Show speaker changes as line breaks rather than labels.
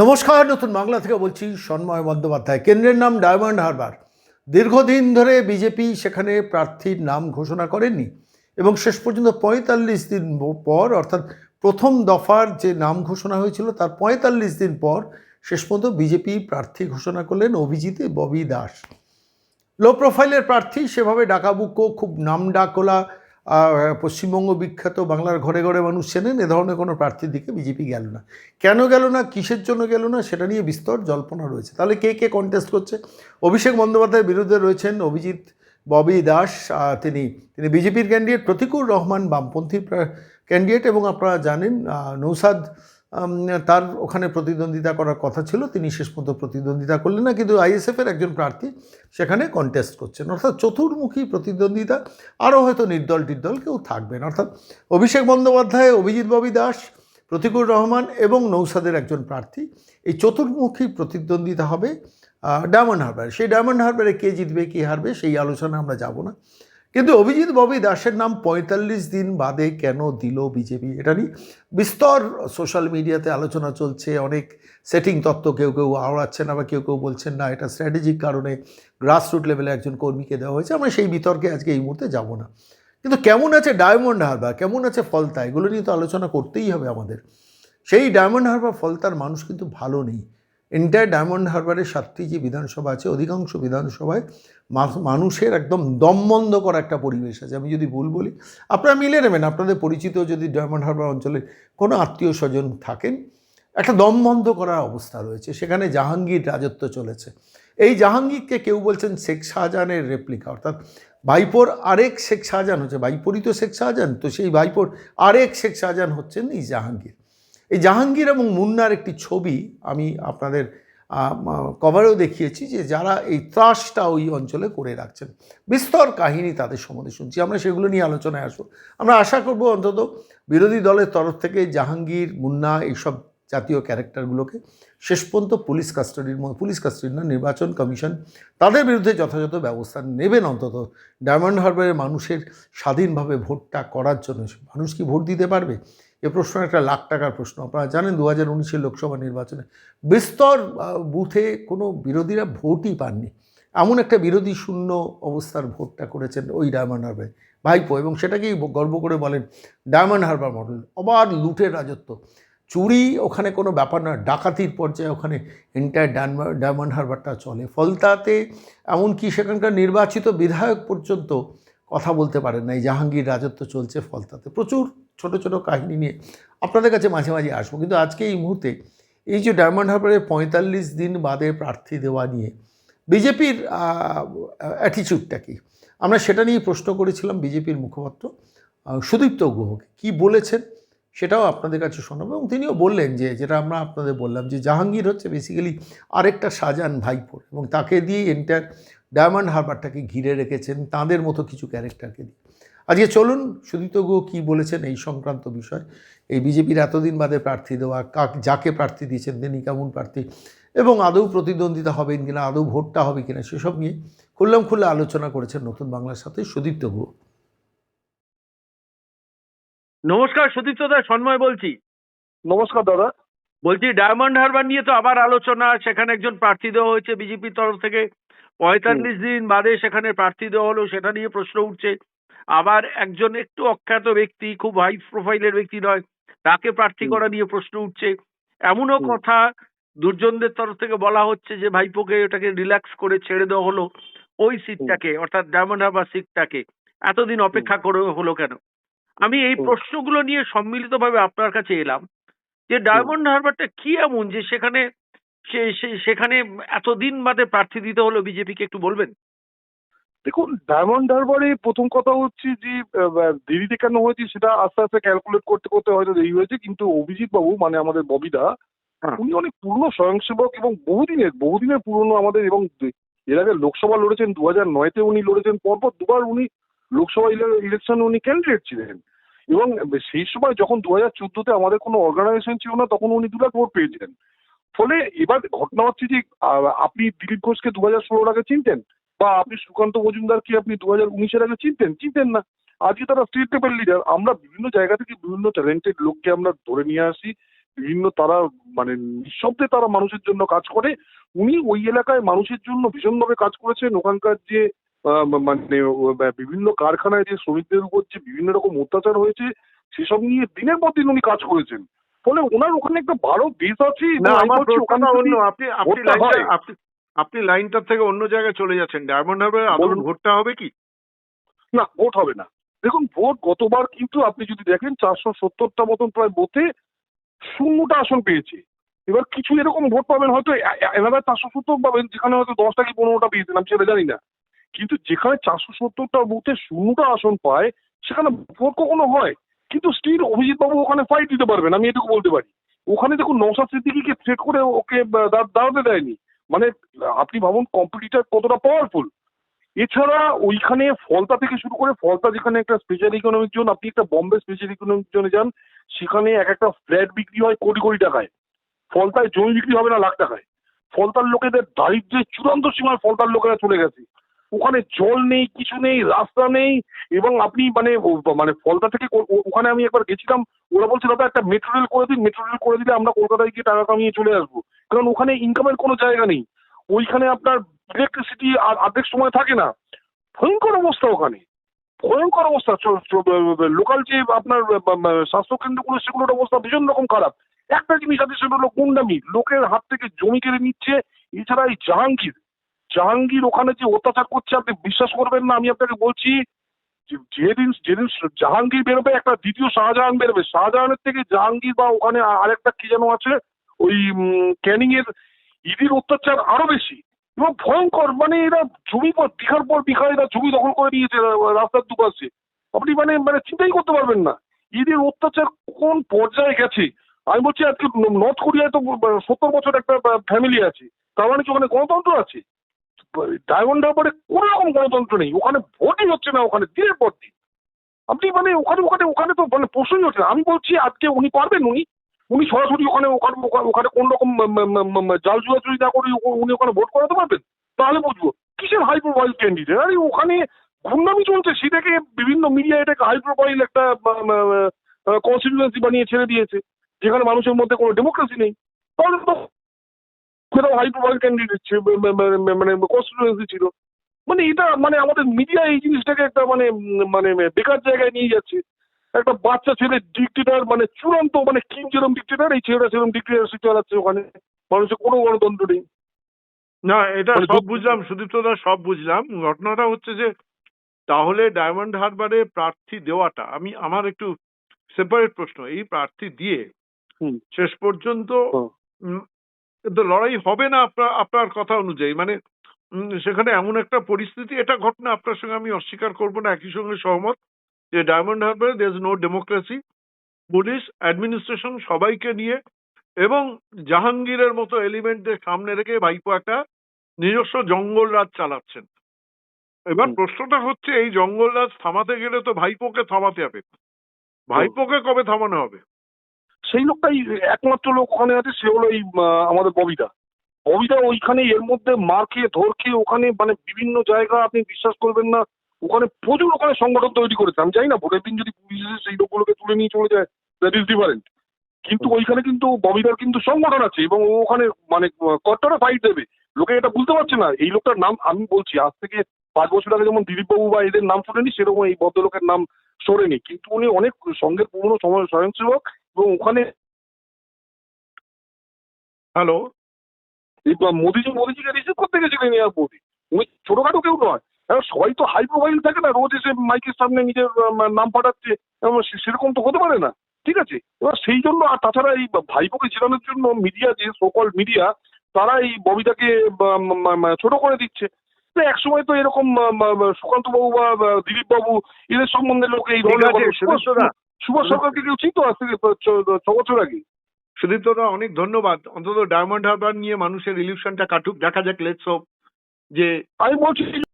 নমস্কার, নতুন বাংলা থেকে বলছি সন্ময় বন্দ্যোপাধ্যায়। কেন্দ্রের নাম ডায়মন্ড হারবার। দীর্ঘদিন ধরে বিজেপি সেখানে প্রার্থীর নাম ঘোষণা করেনি এবং শেষ পর্যন্ত পঁয়তাল্লিশ দিন পর, অর্থাৎ প্রথম দফার যে নাম ঘোষণা হয়েছিল, তার পঁয়তাল্লিশ দিন পর শেষ পর্যন্ত বিজেপি প্রার্থী ঘোষণা করলেন অভিজিৎ ববি দাস। লো প্রোফাইলের প্রার্থী সেভাবে ডাকাবুকো, খুব নাম ডাকলা পশ্চিমবঙ্গ বিখ্যাত, বাংলার ঘরে ঘরে মানুষ চেনেন, এ ধরনের কোনো প্রার্থীর দিকে বিজেপি গেল না। কেন গেল না? কিসের জন্য গেল না? সেটা নিয়ে বিস্তর জল্পনা রয়েছে। তাহলে কে কে কন্টেস্ট করছে? অভিষেক বন্দ্যোপাধ্যায়ের বিরুদ্ধে রয়েছেন অভিজিৎ ববি দাস তিনি তিনি বিজেপির ক্যান্ডিডেট প্রতিকুর রহমান বামপন্থী ক্যান্ডিডেট এবং আপনারা জানেন নৌসাদ তার ওখানে প্রতিদ্বন্দ্বিতা করার কথা ছিল, তিনি শেষ পর্যন্ত প্রতিদ্বন্দ্বিতা করলেন না, কিন্তু আইএসএফের একজন প্রার্থী সেখানে কন্টেস্ট করছেন। অর্থাৎ চতুর্মুখী প্রতিদ্বন্দ্বিতা, আরও হয়তো নির্দল টির্দল কেউ থাকবেন। অর্থাৎ অভিষেক বন্দ্যোপাধ্যায়, অভিজিৎ ববি দাস, প্রতিকুর রহমান এবং নৌসাদের একজন প্রার্থী, এই চতুর্মুখী প্রতিদ্বন্দ্বিতা হবে ডায়মন্ড হারবারে। সেই ডায়মন্ড হারবারে কে জিতবে, কী হারবে, সেই আলোচনা আমরা যাব না। কিন্তু অভিজিৎ ববি দাসের নাম পঁয়তাল্লিশ দিন বাদে কেন দিল বিজেপি? এটা নিয়ে বিস্তর সোশ্যাল মিডিয়াতে আলোচনা চলছে, অনেক সেটিং তত্ত্ব কেউ কেউ আওড়াচ্ছেন, আবার কেউ কেউ বলছেন, না, এটা স্ট্র্যাটেজিক কারণে গ্রাসরুট লেভেলে একজন কর্মীকে দেওয়া হয়েছে, আমরা সেই বিতর্কে আজকে এই মুহূর্তে যাব না। কিন্তু কেমন আছে ডায়মন্ড হারবার? কেমন আছে ফলতা? এগুলো নিয়ে তো আলোচনা করতেই হবে আমাদের। সেই ডায়মন্ড হারবার, ফলতার মানুষ কিন্তু ভালো নেই। এন্টায়ার ডায়মন্ড হারবারের সাতটি যে বিধানসভা আছে? অধিকাংশ বিধানসভায় মানুষের একদম দমবন্ধ করা একটা পরিবেশ আছে। আমি যদি ভুল বলি, আপনারা মিলে নেবেন। আপনাদের পরিচিত যদি ডায়মন্ড হারবার অঞ্চলে কোনো আত্মীয় স্বজন থাকেন, একটা দমবন্ধ করার অবস্থা রয়েছে। সেখানে জাহাঙ্গীর রাজত্ব চলেছে। এই জাহাঙ্গীরকে কেউ বলছেন শেখ শাহজাহানের রেপ্লিকা অর্থাৎ ভাইপোর আরেক শেখ শাহজাহান হচ্ছে, ভাইপোরই তো শেখ শাহজাহান। তো সেই ভাইপোর আরেক শেখ শাহজাহান হচ্ছেন এই জাহাঙ্গীর। এই জাহাঙ্গীর এবং মুন্নার একটি ছবি আমি আপনাদের কভারেও দেখিয়েছি যে যারা এই ত্রাসটা ওই অঞ্চলে করে রাখছেন। বিস্তর কাহিনী তাদের সম্বন্ধে শুনছি। আমরা সেগুলো নিয়ে আলোচনায় আসব। আমরা আশা করব অন্তত বিরোধী দলের তরফ থেকে জাহাঙ্গীর, মুন্না এইসব জাতীয় ক্যারেক্টারগুলোকে শেষ পর্যন্ত পুলিশ কাস্টাডির পুলিশ কাস্টাডি না, নির্বাচন কমিশন তাদের বিরুদ্ধে যথাযথ ব্যবস্থা নেবেন অন্তত। ডায়মন্ড হারবারের মানুষের স্বাধীনভাবে ভোটটা করার জন্য মানুষ কি ভোট দিতে পারবে? এ প্রশ্ন একটা লাখ টাকার প্রশ্ন। আপনারা জানেন দু হাজার উনিশের লোকসভা নির্বাচনে বিস্তর বুথে কোনো বিরোধীরা ভোটই পাননি। এমন একটা বিরোধী শূন্য অবস্থার ভোটটা করেছেন ওই ডায়মন্ড হারবারে ভাইপো এবং সেটাকেই গর্ব করে বলেন ডায়মন্ড হারবার মডেল। অবাধ লুটের রাজত্ব। চুরি ওখানে কোনো ব্যাপার না ডাকাতির পর্যায়ে ওখানে এন্টায়ার ডায়মন্ড হারবারটা চলে। ফলতাতে এমনকি সেখানকার নির্বাচিত বিধায়ক পর্যন্ত কথা বলতে পারেন না এই জাহাঙ্গীর রাজত্ব চলছে ফলতাতে। প্রচুর ছোট ছোট কাহিনী নিয়ে আপনাদের কাছে মাঝে মাঝে আসব। কিন্তু আজকে এই মুহূর্তে এই যে ডায়মন্ড হারবারে পঁয়তাল্লিশ দিন বাদে প্রার্থী দেওয়া নিয়ে বিজেপির অ্যাটিচিউডটা কি? আমরা সেটা নিয়ে প্রশ্ন করেছিলাম বিজেপির মুখপাত্র সুদীপ্ত গুহকে। কী বলেছেন সেটাও আপনাদের কাছে শোনাবো এবং তিনিও বললেন যে, যেটা আমরা আপনাদের বললাম যে জাহাঙ্গীর হচ্ছে বেসিক্যালি আরেকটা শাহজাহান ভাইপোর এবং তাকে দিয়ে এন্টার ডায়মন্ড হারবারটাকে ঘিরে রেখেছেন, তাঁদের মতো কিছু ক্যারেক্টারকে দিয়ে। আজকে চলুন সুদীপ্ত গুহ কী বলেছেন এই সংক্রান্ত বিষয়। এই বিজেপির এতদিন বাদে প্রার্থী দেওয়া কাক যাকে প্রার্থী দিয়েছেন তিনি কেমন প্রার্থী এবং আদৌ প্রতিদ্বন্দ্বিতা হবেন কিনা আদৌ ভোটটা হবে কিনা সেসব নিয়ে খুললাম খুলে আলোচনা করেছেন নতুন বাংলার সাথে সুদীপ্ত গুহ
নমস্কার সতীর্থ দা সন্ময় বলছি।
নমস্কার দাদা।
বলছি ডায়মন্ড হারবার নিয়ে তো আবার আলোচনা সেখানে একজন প্রার্থী দেওয়া হয়েছে বিজেপির তরফ থেকে। পঁয়তাল্লিশ দিন বাদে সেখানে প্রার্থী দেওয়া হলো সেটা নিয়ে প্রশ্ন উঠছে। আবার একজন একটু অখ্যাত ব্যক্তি খুব হাই প্রোফাইলের ব্যক্তি নয় তাকে প্রার্থী করা নিয়ে প্রশ্ন উঠছে। এমনও কথা দুর্জনদের তরফ থেকে বলা হচ্ছে যে ভাইপোকে ওটাকে রিল্যাক্স করে ছেড়ে দেওয়া হলো ওই সিটটাকে অর্থাৎ ডায়মন্ড হারবার সিটটাকে। এতদিন অপেক্ষা করে হলো কেন? আমি এই প্রশ্নগুলো নিয়ে সম্মিলিতভাবে আপনার কাছে এলাম যে ডায়মন্ড হারবারটা কি এমন যে সেখানে সেখানে এতদিন বাদে প্রার্থী দিতে হলো বিজেপিকে একটু বলবেন?
দেখুন ডায়মন্ড হারবারে প্রথম কথা হচ্ছে যে দেরিতে কেন হয়েছে সেটা আস্তে আস্তে ক্যালকুলেট করতে করতে হয়তো দেরি হয়েছে কিন্তু অভিজিৎ বাবু মানে আমাদের ববিদা
হ্যাঁ।
উনি অনেক পুরনো স্বয়ংসেবক এবং বহুদিনের বহুদিনের পুরনো আমাদের এবং এর আগে লোকসভা লড়েছেন দু হাজার নয়তে উনি লড়েছেন পরপর দুবার উনি লোকসভা ইলেকশন উনি ক্যান্ডিডেট ছিলেন। এবং সেই সময় যখন দু হাজার চোদ্দতে আমাদের কোনো অর্গানাইজেশন ছিল না তখন উনি দু লাখ ভোট পেয়েছিলেন। ফলে এবার ঘটনা হচ্ছে যে আপনি দিলীপ ঘোষকে দু হাজার ষোলোর আগে চিনতেন? বা আপনি সুকান্ত মজুমদার মজুমদারকে আপনি দু হাজার উনিশের আগে চিনতেন? চিনতেন না। আজকে তারা স্টেট লেভেল লিডার আমরা বিভিন্ন জায়গা থেকে বিভিন্ন ট্যালেন্টেড লোককে আমরা ধরে নিয়ে আসি। বিভিন্ন তারা মানে নিঃশব্দে তারা মানুষের জন্য কাজ করে। উনি ওই এলাকায় মানুষের জন্য ভীষণভাবে কাজ করেছেন। ওখানকার যে মানে বিভিন্ন কারখানায় যে শ্রমিকদের উপর যে বিভিন্ন রকম অত্যাচার হয়েছে সেসব নিয়ে দিনের পর দিন উনি কাজ করেছেন। ফলে ওনার ওখানে একটা ভালো বেস আছে
না আমার অন্য। আপনি আপনি লাইনটা আপনি আপনি লাইনটার থেকে অন্য জায়গায় চলে যাচ্ছেন। ডায়মন্ড হারবার আদৌ ভোটটা হবে কি?
না ভোট হবে না। দেখুন ভোট গতবার কিন্তু আপনি যদি দেখেন চারশো সত্তরটা মতন প্রায় ভোটে শূন্যটা আসন পেয়েছে। এবার কিছু এরকম ভোট পাবেন হয়তো এনারা চারশো সত্তর পাবেন যেখানে হয়তো দশটা কি পনেরোটা পেয়েছেন আমি সেটা জানি না। কিন্তু যেখানে চারশো সত্তরটা বুথে শূন্যটা আসন পায় সেখানে ভোট কখনো হয়। কিন্তু স্টিল অভিজিৎ বাবু ওখানে ফাইট দিতে পারবেন আমি এটুকু বলতে পারি। ওখানে দেখুন নৌসাদ সিদ্দিকিকে থ্রেট করে ওকে দাঁড়াতে দেয়নি। মানে আপনি ভাবুন কম্পিটিটার কতটা পাওয়ারফুল এছাড়া ওইখানে ফলতা থেকে শুরু করে ফলতা যেখানে একটা স্পেশাল ইকোনমিক জোন আপনি একটা বম্বে স্পেশাল ইকোনমিক জোনে যান, সেখানে এক একটা ফ্ল্যাট বিক্রি হয় কোটি কোটি টাকায়। ফলতায় জমি বিক্রি হবে না লাখ টাকায়। ফলতার লোকেদের দারিদ্রের চূড়ান্ত সীমায় ফলতার লোকেরা চলে গেছে। ওখানে জল নেই, কিছু নেই, রাস্তা নেই, এবং আপনি মানে মানে ফলতা থেকে ওখানে আমি একবার গেছিলাম, ওরা বলছে দাদা, একটা মেট্রো রেল করে দিন মেট্রো রেল করে দিলে আমরা কলকাতায় গিয়ে টাকা কামিয়ে চলে আসব। কারণ ওখানে ইনকামের কোনো জায়গা নেই। ওইখানে আপনার ইলেকট্রিসিটি আর অর্ধেক সময় থাকে না। ভয়ঙ্কর অবস্থা ওখানে। ভয়ঙ্কর অবস্থা। লোকাল যে আপনার স্বাস্থ্য কেন্দ্রগুলো সেগুলোর অবস্থা ভীষণ রকম খারাপ। একটা জিনিস আছে, সেটা হলো গুন্ডামি। লোকের হাত থেকে জমি কেড়ে নিচ্ছে, এছাড়া এই জাহাঙ্গীর। জাহাঙ্গীর ওখানে যে অত্যাচার করছে, আপনি বিশ্বাস করবেন না, আমি আপনাকে বলছি যেদিন যেদিন জাহাঙ্গীর বেরোবে, একটা দ্বিতীয় শাহজাহান বেরোবে। শাহজাহানের থেকে জাহাঙ্গীর বা ওখানে আরেকটা কি যেন আছে, ওই ক্যানিং এর ইদির অত্যাচার আরও বেশি। এবং ভয়ঙ্কর মানে এরা জমি পর, বিঘার পর বিঘা এরা জমি দখল করে নিয়েছে রাস্তার দুপাশে। আপনি মানে মানে চিন্তাই করতে পারবেন না। এদের অত্যাচার কোন পর্যায়ে গেছে? আমি বলছি, আজকে নর্থ কোরিয়ায় তো সত্তর বছর একটা ফ্যামিলি আছে। তার মানে কি ওখানে গণতন্ত্র আছে? ডায়মন্ড হারবারে কোনো রকম গণতন্ত্র নেই। ওখানে ভোটই হচ্ছে না, ওখানে দিনের পর দিন। আপনি মানে ওখানে ওখানে ওখানে তো মানে প্রশ্নই হচ্ছে না। আমি বলছি, আজকে উনি পারবেন উনি? উনি সরাসরি ওখানে ওখানে, ওখানে- কোন রকম জাল জুয়াচুরি না করে উনি ওখানে ভোট করাতে পারবেন? তাহলে বুঝব, কিসের হাই প্রোফাইল ক্যান্ডিডেট আরে, ওখানে গুন্ডামি চলছে। সেটাকে বিভিন্ন মিডিয়া এটাকে হাই প্রোফাইল একটা কনস্টিটিউয়েন্সি বানিয়ে ছেড়ে দিয়েছে। যেখানে মানুষের মধ্যে কোনো ডেমোক্রেসি নেই। তাহলে তো সেটাও হাই প্রোফাইল ক্যান্ডিডেট মানে কনস্টিটিউয়েন্সি ছিল। মানে এটা মানে আমাদের মিডিয়া এই জিনিসটাকে একটা মানে মানে বেকার জায়গায় নিয়ে যাচ্ছে। একটা বাচ্চা ছেলে ডিক্টেটার মানে চূড়ান্ত মানে কিং যেরকম ডিক্টেটার এই ছেলেটা সেরকম ডিক্টেটারশিপ চালাচ্ছে ওখানে। মানুষের কোনো গণতন্ত্র নেই।
না এটা
মানে
সব বুঝলাম সুদীপ্তদা সব বুঝলাম। ঘটনাটা হচ্ছে যে তাহলে ডায়মন্ড হারবারে প্রার্থী দেওয়াটা আমি আমার একটু সেপারেট প্রশ্ন এই প্রার্থী দিয়ে
হুম।
শেষ পর্যন্ত
হুম।
উম, তো লড়াই হবে না আপনার আপনার কথা অনুযায়ী। মানে সেখানে এমন একটা পরিস্থিতি এটা ঘটনা আপনার সঙ্গে আমি অস্বীকার করব না একই সঙ্গে সহমত যে Diamond হারবারে there is no democracy police administration সবাইকে নিয়ে এবং জাহাঙ্গীরের মতো এলিমেন্টদের সামনে রেখে ভাইপো একটা নিজস্ব জঙ্গল রাজ চালাচ্ছেন। এবার প্রশ্নটা হচ্ছে এই জঙ্গল রাজ থামাতে গেলে তো ভাইপোকে থামাতে হবে। ভাইপোকে কবে থামানো হবে?
সেই লোকটাই একমাত্র লোক ওখানে আছে সে হলো এই আমাদের ববিদা ববিদা ওইখানে এর মধ্যে মার খেয়ে ধর খেয়ে ওখানে মানে বিভিন্ন জায়গা আপনি বিশ্বাস করবেন না ওখানে প্রচুর ওখানে সংগঠন তৈরি করেছে। আমি জানি না ভোটের দিন যদি পুলিশ সেই লোকগুলোকে তুলে নিয়ে চলে যায় দ্যাট ইজ ডিফারেন্ট কিন্তু ওইখানে কিন্তু ববিদার কিন্তু সংগঠন আছে এবং ও ওখানে মানে কট্টরা ফাইট দেবে। লোকে এটা বুঝতে পারছে না। এই লোকটার নাম আমি বলছি আজ থেকে পাঁচ বছর আগে যেমন দিলীপ বাবু বা এদের নাম শোনেনি সেরকম এই ভদ্রলোকের নাম শোনেনি। কিন্তু উনি অনেক সঙ্গের পুরনো সময় স্বয়ংসেবক এবং ওখানে
হ্যালো?
মোদিজি মোদিজিকে রিসিভ করতে গেছিলেন এয়ারপোর্টে উনি ছোটখাটো কেউ নয়। এবার সবাই তো হাই প্রোফাইল থাকে না রোজ এসে মাইকের সামনে নিজের নাম পাঠাচ্ছে। সেরকম তো হতে পারে না। ঠিক আছে? এবার সেই জন্য আর তাছাড়া এই ভাইপোকে চেনানোর জন্য মিডিয়া যে সকল মিডিয়া তারা এই ববিতাকে ছোট করে দিচ্ছে। তো একসময় তো এরকম সুকান্ত বাবু বা দিলীপ বাবু এদের সম্বন্ধে লোক এই ধরনের সুভাষ। সুভাষ সরকারকে কেউ চিনতো? আজ থেকে ছ- বছর আগে।
সুদীপ্তদা অনেক ধন্যবাদ। অন্তত ডায়মন্ড হারবার নিয়ে মানুষের রিলিউশনটা কাটুক। দেখা যাক লেটস হোপ যে
আমি বলছি